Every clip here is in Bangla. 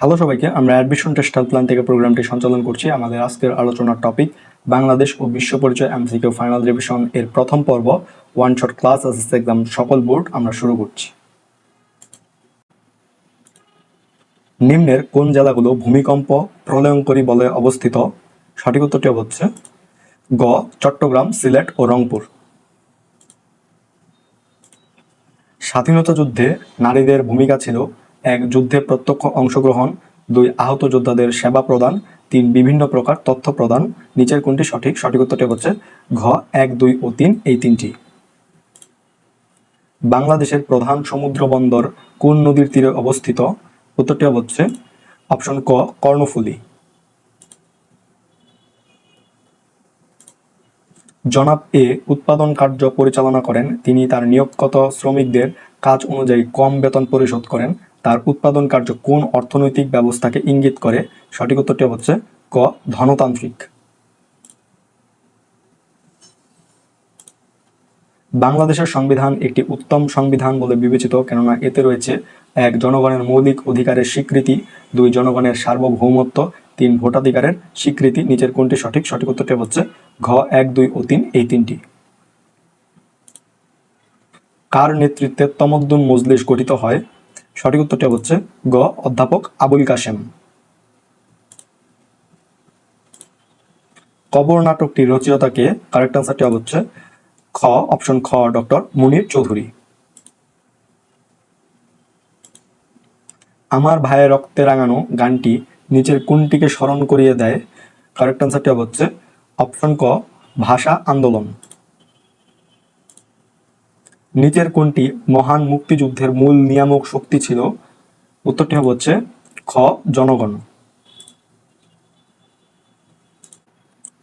হ্যালো সবাইকে, আমরা অ্যাডমিশন টেস্টাল প্ল্যান থেকে প্রোগ্রামটি সঞ্চালন করছি। আমাদের আজকের আলোচনার টপিক বাংলাদেশ ও বিশ্ব পরিচয় এমসিকিউ ফাইনাল রিভিশন এর প্রথম পর্ব one shot class SSC exam সকল বোর্ড আমরা শুরু করছি। নিম্নের কোন জেলাগুলো ভূমিকম্প প্রলয়ঙ্করী বলে অবস্থিত? সঠিক উত্তরটি হচ্ছে গ, চট্টগ্রাম, সিলেট ও রংপুর। স্বাধীনতা যুদ্ধে নারীদের ভূমিকা ছিল এক যুদ্ধে প্রত্যক্ষ অংশগ্রহণ, দুই আহত যোদ্ধাদের সেবা প্রদান, তিন বিভিন্ন প্রকার তথ্য প্রদান। নিচের কোনটি সঠিক? সঠিক উত্তরটি হচ্ছে ঘ, এক, দুই ও তিন। এই তিনটি। বাংলাদেশের প্রধান সমুদ্র বন্দর কোন নদীর তীরে অবস্থিত? উত্তরটি হচ্ছে অপশন ক, কর্ণফুলী। জনাব এ উৎপাদন কার্য পরিচালনা করেন। তিনি তার নিয়োগগত শ্রমিকদের কাজ অনুযায়ী কম বেতন পরিশোধ করেন। তার উৎপাদন কার্য কোন অর্থনৈতিক ব্যবস্থাকে ইঙ্গিত করে? সঠিক উত্তরটি হচ্ছে ক, ধনতান্ত্রিক। বাংলাদেশের সংবিধান একটি উত্তম সংবিধান বলে বিবেচিত, কেননা এতে রয়েছে, এক, জনগণের মৌলিক অধিকারের স্বীকৃতি, দুই, জনগণের সার্বভৌমত্ব, তিন, ভোটাধিকারের স্বীকৃতি। নিচের কোনটি সঠিক? সঠিক উত্তরটি হচ্ছে ঘ, এক, দুই ও তিন, এই তিনটি। কার নেতৃত্বে তমদ্দুন মজলিস গঠিত হয়? সঠিক উত্তরটি হচ্ছে গ, অধ্যাপক আবুল কাশেম। কবর নাটকটি রচয়িতাকে কারেক্ট আনসারটি হচ্ছে খ অপশন খ ডক্টর মুনির চৌধুরী। আমার ভাইয়ের রক্তে রাঙানো গানটি নিচের কোনটিকে স্মরণ করিয়ে দেয়। কারেক্ট আনসারটি হচ্ছে অপশন ক, ভাষা আন্দোলন। নিচের কোনটি মহান মুক্তিযুদ্ধের মূল নিয়ামক শক্তি ছিল? উত্তরটি হচ্ছে খ, জনগণ।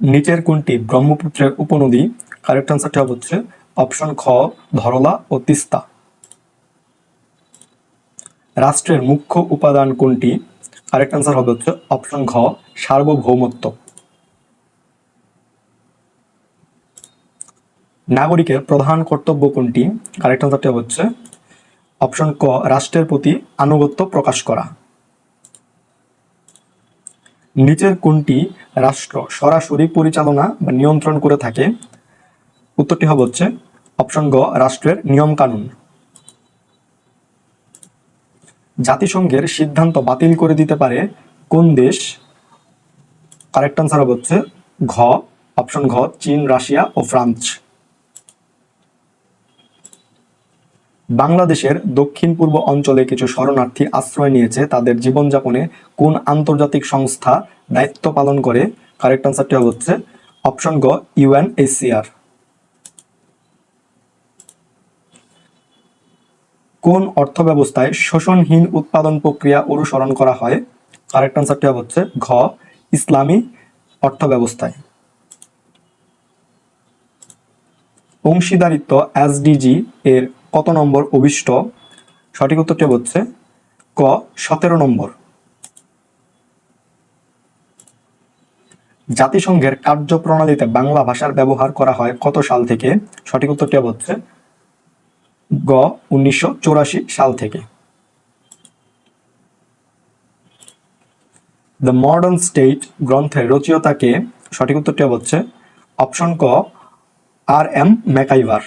নিচের কোনটি ব্রহ্মপুত্রের উপনদী? কারেক্ট আনসারটি হচ্ছে অপশন খ, ধরলা ও তিস্তা। রাষ্ট্রের মুখ্য উপাদান কোনটি? কারেক্ট আনসার হবে হচ্ছে অপশন ঘ, সার্বভৌমত্ব। নাগরিকের প্রধান কর্তব্য কোনটি? কারেক্ট আনসারটি হচ্ছে অপশন ক, রাষ্ট্রের প্রতি আনুগত্য প্রকাশ করা। নিচের কোনটি রাষ্ট্র সরাসরি পরিচালনা বা নিয়ন্ত্রণ করে থাকে? উত্তরটি হবে হচ্ছে অপশন গ, রাষ্ট্রের নিয়ম কানুন। জাতিসংঘের সিদ্ধান্ত বাতিল করে দিতে পারে কোন দেশ? কারেক্ট আনসার হচ্ছে ঘ অপশন ঘ, চীন, রাশিয়া ও ফ্রান্স। বাংলাদেশের দক্ষিণ পূর্ব অঞ্চলে কিছু শরণার্থী আশ্রয় নিয়েছে তাদের জীবনযাপনে কোন আন্তর্জাতিক সংস্থা দায়িত্ব পালন করে? কারেক্ট আনসারটি হচ্ছে অপশন গ ইউএনএসসিআর কোন অর্থ ব্যবস্থায় শোষণহীন উৎপাদন প্রক্রিয়া অনুসরণ করা হয়? কারেক্ট আনসারটি হচ্ছে ঘ, ইসলামী অর্থ ব্যবস্থায় অংশীদারিত্ব এসডিজি এর কত নম্বর অভিষ্ট? সঠিক উত্তরটি হচ্ছে ক, সতেরো নম্বর। জাতিসংঘের কার্যপ্রণালীতে বাংলা ভাষার ব্যবহার করা হয় কত সাল থেকে? সঠিক উত্তরটি হচ্ছে গ, উনিশশো চুরাশি সাল থেকে। দ্য মডার্ন স্টেট গ্রন্থের রচয়িতাকে সঠিক উত্তরটি হচ্ছে অপশন ক, আর এম, ম্যাকাইভার।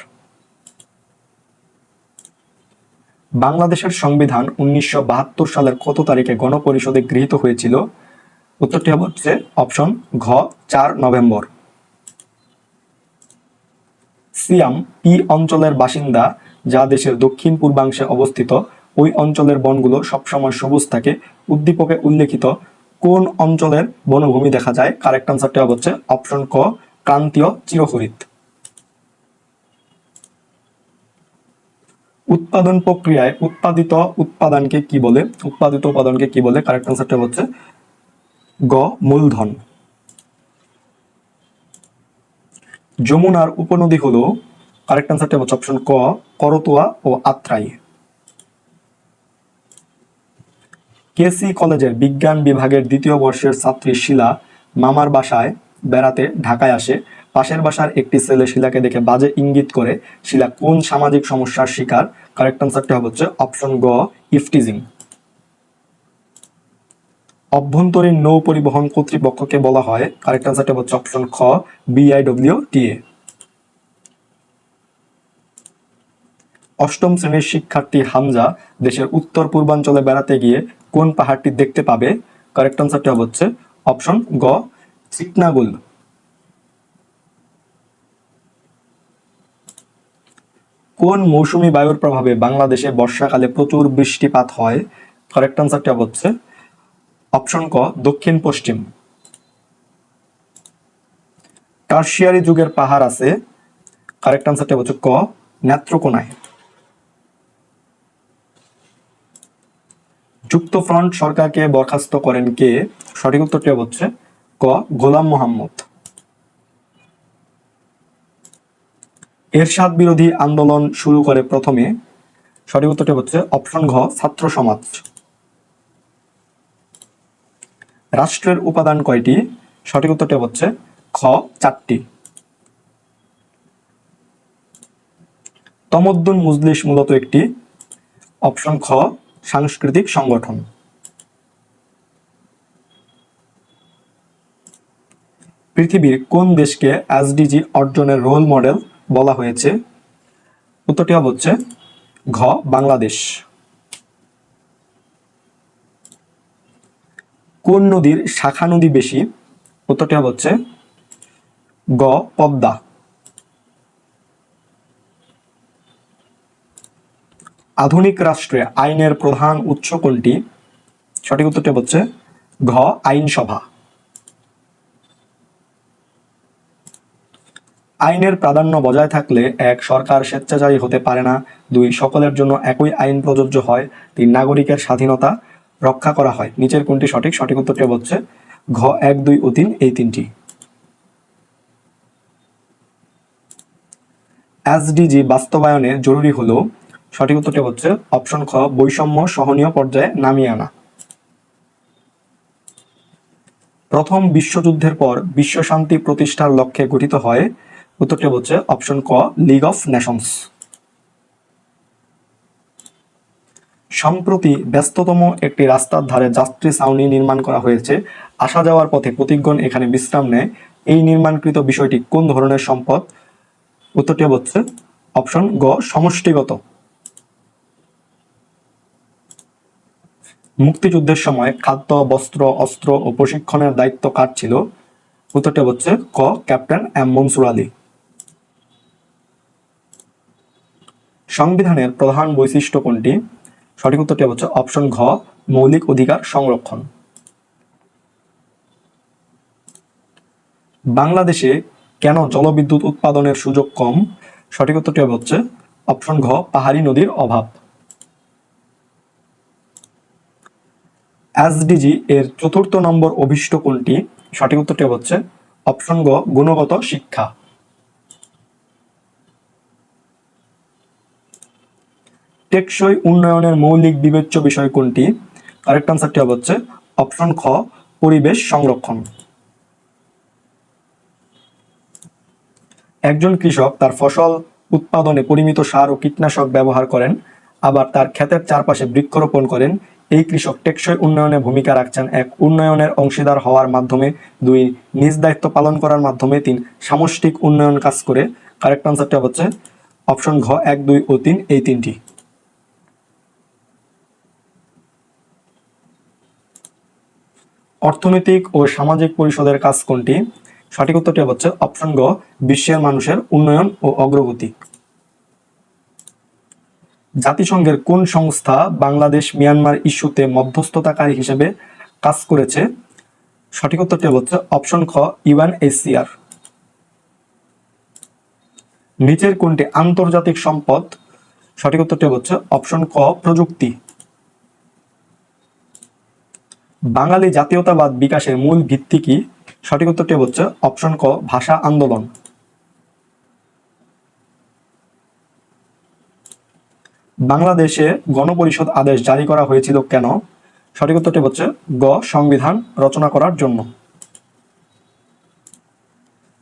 বাংলাদেশের সংবিধান উনিশশো বাহাত্তর সালের কত তারিখে গণপরিষদে গৃহীত হয়েছিল? উত্তরটি হচ্ছে অপশন ঘ, চার নভেম্বর। সিয়াম, ই অঞ্চলের বাসিন্দা, যা দেশের দক্ষিণ পূর্বাংশে অবস্থিত, ওই অঞ্চলের বনগুলো সবসময় সবুজ থাকে। উদ্দীপকে উল্লেখিত কোন অঞ্চলের বনভূমি দেখা যায়? কারেক্ট আনসারটি হচ্ছে অপশন ক, ক্রান্তীয় চিরহরিত উৎপাদন প্রক্রিয়ায় উৎপাদিত উৎপাদনকে কি বলে? উৎপাদিত উপাদানকে কি বলে? কারেক্ট আনসারটা হচ্ছে গ, মূলধন। যমুনার উপনদী হলো কারেক্ট আনসারটা হচ্ছে অপশন ক, করতোয়া ও আত্রাই। কেসি কলেজের বিজ্ঞান বিভাগের দ্বিতীয় বর্ষের ছাত্রী শিলা মামার বাসায় বেড়াতে ঢাকায় আসে। পাশের বাসার একটি ছেলে শিলাকে দেখে বাজে ইঙ্গিত করে, শিলা, কোন সামাজিক সমস্যার শিকার? কারেক্ট আনসারটা হচ্ছে অপশন গ ইফটিজিং অভ্যন্তরীণ নৌ পরিবহন কর্তৃপক্ষকে বলা হয় কারেক্ট আনসারটা হচ্ছে অপশন খ বিআইডব্লিউ টিএ অষ্টম শ্রেণির শিক্ষার্থী হামজা দেশের উত্তর পূর্বাঞ্চলে বেড়াতে গিয়ে কোন পাহাড়টি দেখতে পাবে? কারেক্ট আনসারটা হচ্ছে অপশন গ, চিকনাগুল। কোন মৌসুমী বায়ুর প্রভাবে বাংলাদেশে বর্ষাকালে প্রচুর বৃষ্টিপাত হয়? কারেক্ট আনসারটা হচ্ছে অপশন ক, দক্ষিণ পশ্চিম। টার্সিয়ারি যুগের পাহাড় আছে। কারেক্ট আনসারটা হচ্ছে ক, নেত্রকোনায়। যুক্তফ্রন্ট সরকারকে বরখাস্ত করেন কে? সঠিক উত্তরটি হচ্ছে ক, গোলাম মোহাম্মদ। এরশাদ বিরোধী আন্দোলন শুরু করে প্রথমে। সঠিক উত্তরটি হচ্ছে অপশন ঘ, ছাত্র সমাজ। রাষ্ট্রের উপাদান কয়টি? সঠিক উত্তরটি হচ্ছে খ, চারটি। তমদ্দুন মুজলিস মূলত একটি। অপশন খ, সাংস্কৃতিক সংগঠন। পৃথিবীর কোন দেশকে এসডিজি অর্জনের রোল মডেল বলা হয়েছে। উত্তরটি হবে হচ্ছে ঘ, বাংলাদেশ। কোন নদীর শাখা নদী বেশি? উত্তরটি হবে হচ্ছে গ, পদ্মা। আধুনিক রাষ্ট্রে আইনের প্রধান উৎস কোনটি? সঠিক উত্তরটি হচ্ছে ঘ, আইনসভা। আইনের প্রাধান্য বজায় থাকলে এক সরকার স্বেচ্ছাচারী হতে পারে না। দুই, সকলের জন্য একই আইন প্রযোজ্য হয়। তিন, নাগরিকের স্বাধীনতা রক্ষা করা হয়। নিচের কোনটি সঠিক সঠিক উত্তরটি হচ্ছে ঘ, এক, দুই ও তিন। এই তিনটি। এসডিজি বাস্তবায়নে জরুরি হলো সঠিক উত্তরটি হচ্ছে অপশন খ, বৈষম্য সহনীয় পর্যায়ে নামিয়ে আনা। প্রথম বিশ্বযুদ্ধের পর বিশ্ব শান্তি প্রতিষ্ঠার লক্ষ্যে গঠিত হয় উত্তরটি হচ্ছে অপশন ক লিগ অফ নেশনস সম্প্রতি ব্যস্ততম একটি রাস্তার ধারে যাত্রী ছাউনি নির্মাণ করা হয়েছে। আসা যাওয়ার পথে প্রতিগণ এখানে বিশ্রাম নেয়। এই নির্মাণকৃত বিষয়টি কোন ধরনের সম্পদ? উত্তরটি হচ্ছে অপশন গ, সমষ্টিগত। মুক্তিযুদ্ধের সময় খাদ্য, বস্ত্র, অস্ত্র ও প্রশিক্ষণের দায়িত্ব কার ছিল? উত্তরটি হচ্ছে ক, ক্যাপ্টেন এম মনসুর আলী। সংবিধানের প্রধান বৈশিষ্ট্য কোনটি? সঠিক উত্তরটি হচ্ছে অপশন ঘ, মৌলিক অধিকার সংরক্ষণ। বাংলাদেশে কেন জলবিদ্যুৎ উৎপাদনের সুযোগ কম? সঠিক উত্তরটি হচ্ছে অপশন ঘ, পাহাড়ি নদীর অভাব। এসডিজি এর চতুর্থ নম্বর অভিষ্ট কোনটি? সঠিক উত্তরটি হচ্ছে অপশন গ গুণগত শিক্ষা। টেকসই উন্নয়নের মৌলিক বিবেচ্য বিষয় কোনটি? কারেক্ট আনসারটি হচ্ছে অপশন খ, পরিবেশ সংরক্ষণ। একজন কৃষক তার ফসল উৎপাদনে পরিমিত সার ও কীটনাশক ব্যবহার করেন, আবার তার ক্ষেতের চারপাশে বৃক্ষরোপণ করেন। এই কৃষক টেকসই উন্নয়নে ভূমিকা রাখছেন এক উন্নয়নের অংশীদার হওয়ার মাধ্যমে, দুই নিজ দায়িত্ব পালন করার মাধ্যমে তিন সামষ্টিক উন্নয়ন কাজ করে। কারেক্ট আনসারটা হচ্ছে অপশন ঘ এক, দুই ও তিন, এই তিনটি। অর্থনৈতিক ও সামাজিক পরিষদের কাজ কোনটি? সঠিক উত্তরটি হচ্ছে অপশন গ, বিশ্বের মানুষের উন্নয়ন ও অগ্রগতি। জাতিসংঘের কোন সংস্থা বাংলাদেশ মিয়ানমার ইস্যুতে মধ্যস্থতাকারী হিসেবে কাজ করেছে? সঠিক উত্তরটি হচ্ছে অপশন খ ইউএনএইচসিআর নিচের কোনটি আন্তর্জাতিক সম্পদ? সঠিক উত্তরটি হচ্ছে অপশন ক, প্রযুক্তি। বাঙালি জাতীয়তাবাদ বিকাশের মূল ভিত্তি কি? সঠিক উত্তরটি হচ্ছে অপশন ক, ভাষা আন্দোলন। বাংলাদেশে গণপরিষদ আদেশ জারি করা হয়েছিল কেন? সঠিক উত্তরটি হচ্ছে গ, সংবিধান রচনা করার জন্য।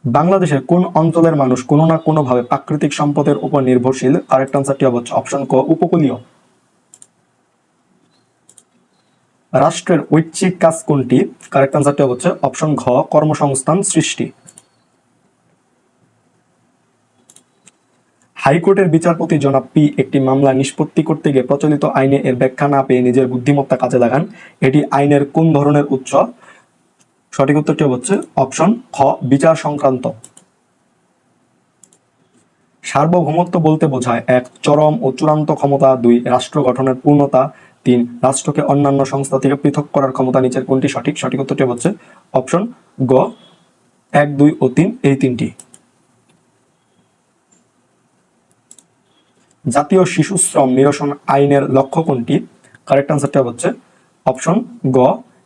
বাংলাদেশের কোন অঞ্চলের মানুষ কোনো না কোনো ভাবে প্রাকৃতিক সম্পদের উপর নির্ভরশীল? কারেক্ট আনসারটি হচ্ছে অপশন ক, উপকূলীয়। রাষ্ট্রের ঐচ্ছিক কাজ কোনটি? কারেক্ট আনসারটি হচ্ছে অপশন ঘ, কর্মসংস্থান সৃষ্টি। হাইকোর্টের বিচারপতি জনাব পি, একটি মামলা নিষ্পত্তি করতে গিয়ে প্রচলিত আইনে এর ব্যাখ্যা না পেয়ে নিজের বুদ্ধিমত্তা কাজে লাগান। এটি আইনের কোন ধরনের উৎস? সঠিক উত্তরটি হচ্ছে অপশন খ বিচার সংক্রান্ত। সার্বভৌমত্ব বলতে বোঝায় এক চরম ও চূড়ান্ত ক্ষমতা, দুই রাষ্ট্র গঠনের পূর্ণতা তিন, রাষ্ট্রকে অন্যান্য সংস্থা থেকে পৃথক করার ক্ষমতা নিচের কোনটি সঠিক? সঠিক উত্তরটি হচ্ছে অপশন গ, এক, দুই ও তিন। এই তিনটি। জাতীয় শিশু শ্রম নিরসন আইনের লক্ষ্য কোনটি? কারেক্ট আনসারটা হচ্ছে অপশন গ,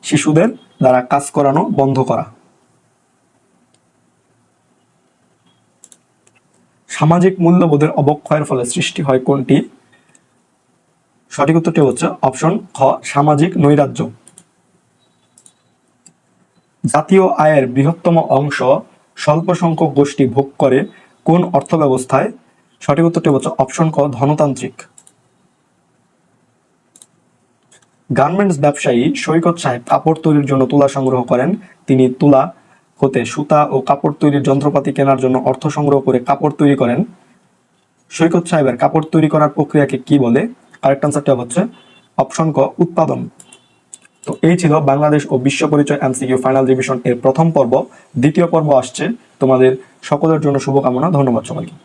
শিশুদের দ্বারা কাজ করানো, বন্ধ করা। সামাজিক মূল্যবোধের অবক্ষয়ের ফলে সৃষ্টি হয় কোনটি? সঠিক উত্তরটি হচ্ছে অপশন খ, সামাজিক নৈরাজ্য। জাতীয় আয়ের বৃহত্তম অংশ স্বল্প সংখ্যক গোষ্ঠী ভোগ করে কোন অর্থ ব্যবস্থায় সঠিক উত্তরটি হচ্ছে অপশন ক, ধনতান্ত্রিক। গার্মেন্টস ব্যবসায়ী সৈকত সাহেব কাপড় তৈরির জন্য তুলা সংগ্রহ করেন। তিনি তুলা, হতে সুতা ও কাপড় তৈরির যন্ত্রপাতি কেনার জন্য অর্থ সংগ্রহ করে কাপড় তৈরি করেন। সৈকত সাহেবের কাপড় তৈরি করার প্রক্রিয়াকে কি বলে? আরেকটা আনসারটা হচ্ছে অপশন ক, উৎপাদন। তো এই ছিল বাংলাদেশ ও বিশ্ব পরিচয় এমসিকিউ ফাইনাল রিভিশন এর প্রথম পর্ব। দ্বিতীয় পর্ব আসছে। তোমাদের সকলের জন্য শুভকামনা। ধন্যবাদ সবাইকে।